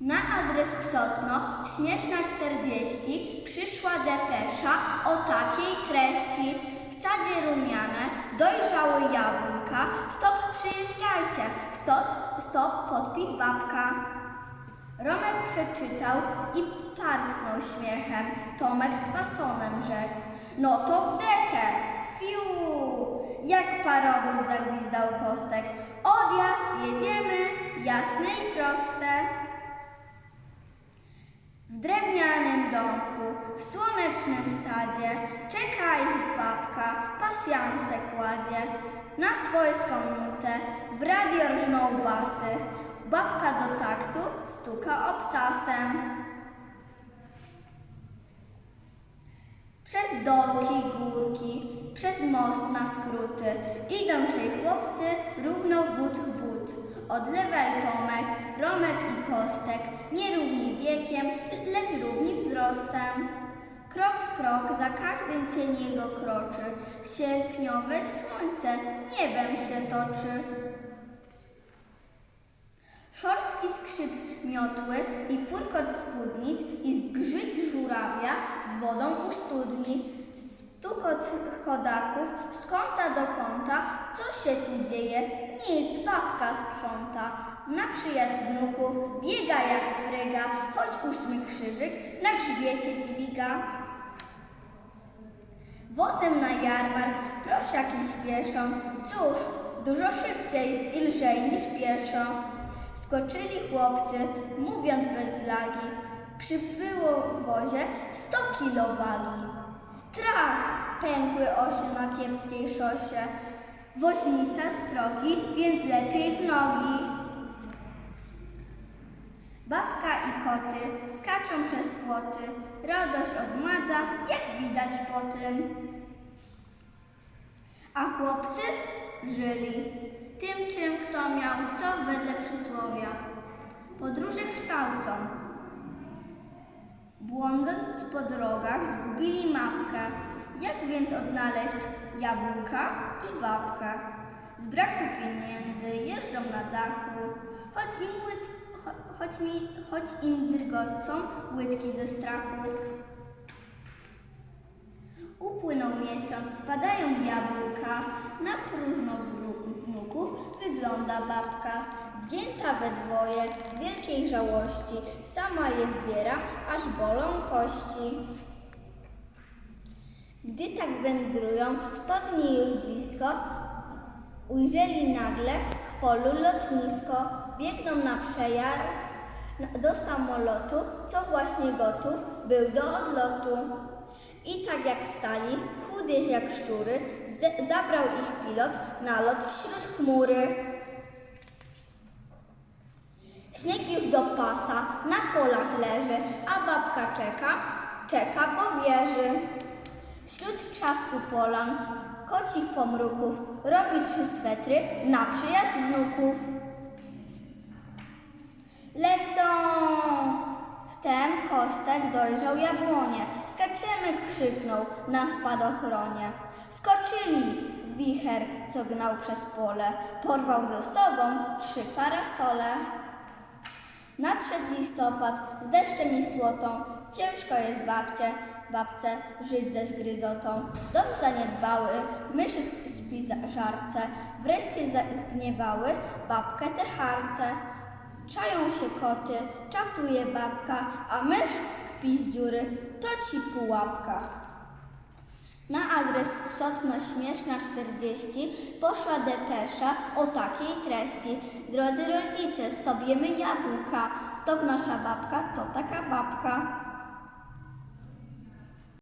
Na adres Psotno, śmieszna 40, przyszła depesza o takiej treści. W sadzie rumiane dojrzały jabłka. Stop, przyjeżdżajcie. Stop, stop, podpis babka. Romek przeczytał i parsknął śmiechem. Tomek z fasonem rzekł. No to wdechę. Fiu! Jak parowóz zagwizdał kostek. Odjazd, jedziemy, jasne i proste. W drewnianym domku, w słonecznym sadzie, czeka ich babka, pasjanse kładzie. Na swojską nutę, w radio rżną basy. Babka do taktu stuka obcasem. Przez dołki, górki, przez most na skróty idą trzej chłopcy równo w but. Od lewej Tomek, Romek i Kostek, nie równi wiekiem, lecz równi wzrostem. Krok w krok za każdym cień jego kroczy, sierpniowe słońce niebem się toczy. Szorstki skrzyp miotły i furkot spódnic i zgrzyt żurawia z wodą u studni. Stukot chodaków z kąta do kąta. Co się tu dzieje? Nic, babka sprząta. Na przyjazd wnuków biega jak fryga, choć ósmy krzyżyk na grzbiecie dźwiga. Wozem na jarmark prosiaki śpieszą. Cóż, dużo szybciej i lżej niż pieszo. Skoczyli chłopcy, mówiąc bez blagi. Przybyło w wozie sto kilo wagi. Trach! Pękły osie na kiepskiej szosie. Woźnica srogi, więc lepiej w nogi. Babka i koty skaczą przez płoty. Radość odmadza, jak widać po tym. A chłopcy żyli tym, czym kto miał, co wedle przysłowia. Podróże kształcą. Błądząc po drogach, zgubili mapkę. Jak więc odnaleźć jabłka i babkę? Z braku pieniędzy jeżdżą na dachu, choć im, łyt, cho, choć mi, choć im drgocą łydki ze strachu. Upłynął miesiąc, spadają jabłka, na próżno wnuków wygląda babka, zgięta we dwoje z wielkiej żałości, sama je zbiera, aż bolą kości. Gdy tak wędrują, sto dni już blisko, ujrzeli nagle w polu lotnisko, biegną na przejar na- do samolotu, co właśnie gotów był do odlotu. I tak jak stali, chudych jak szczury, zabrał ich pilot na lot wśród chmury. Śnieg już do pasa na polach leży, a babka czeka, czeka po wieży. Wśród trzasku polan, kocich pomruków, robi trzy swetry na przyjazd wnuków. Lecą! Wtem kostek dojrzał jabłonie. Skaczemy, krzyknął na spadochronie. Skoczyli! Wicher, co gnał przez pole, porwał ze sobą trzy parasole. Nadszedł listopad z deszczem i słotą. Ciężko jest babcie, babce żyć ze zgryzotą. Dom zaniedbały, myszy śpi za żarce. Wreszcie zgniewały babkę te harce. Czają się koty, czatuje babka, a mysz kpi z dziury, to ci pułapka. Na adres Sotno Śmieszna 40 poszła depesza o takiej treści. Drodzy rodzice, stop jemy jabłka, stop nasza babka to taka babka.